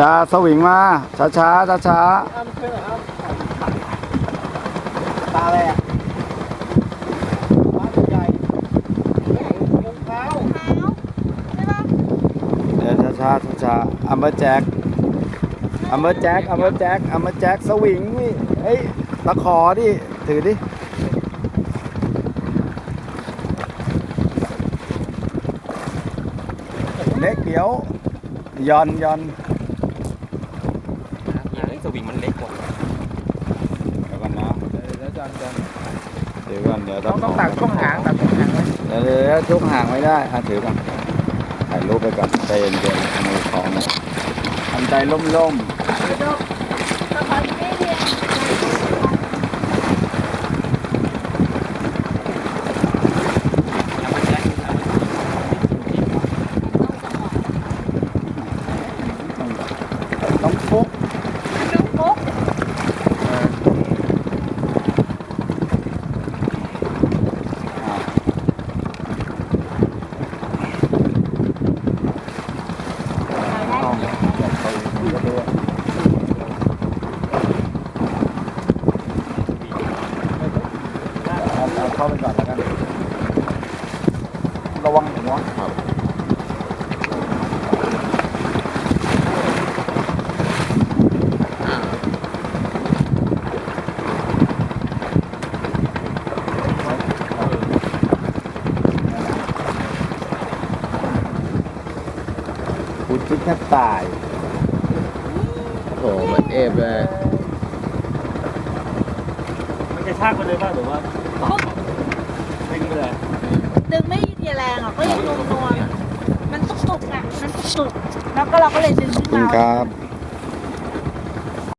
จะสวิงมาช้าช้าช้าช้าอ้ามขึ้นเหรอครับตาแรกปลาใหญ่รองเท้า ๆเดินช้าช้าช้าช้าอัมเบอร์แจ็คอัมเบอร์แจ็คอัมเบอร์แจ็คอัมเบอร์แจ็คสวิงนี่เฮ้ยตะขอดิ ถือดิเล็กเดี๋ยวย่อนย่อนอย่างนี้สวิงมันเล็กกว่าเดี๋ยวก่อนนะเดี๋ยวจอนจอนเดี๋ยวก่อนเดี๋ยวต้องต้องตัดช่วงหางตัดช่วงหางไว้เดี๋ยวเดี๋ยวชุกห่างไม่ได้อะถือก่อน ถ่ายรูปไปก่อนใจเย็นๆมือของทำใจล่มๆ น้องฟุกต้องแบบเขาคุยกันด้วย เอาเอาเข้าไปก่อนแล้วกัน ระวังหัวครับกูคิดแทบตาย โอ้เหมือนเอฟเลย มันจะชากไปเลยป่ะหรือว่าดึงไป เลยดึงไม่ทีแรงอะก็ยังนวลนวลๆมันตุกตุกๆอะมันตุกตุกๆแล้วก็เราก็เลยดึงขึ้นขอบคุณมา ครับ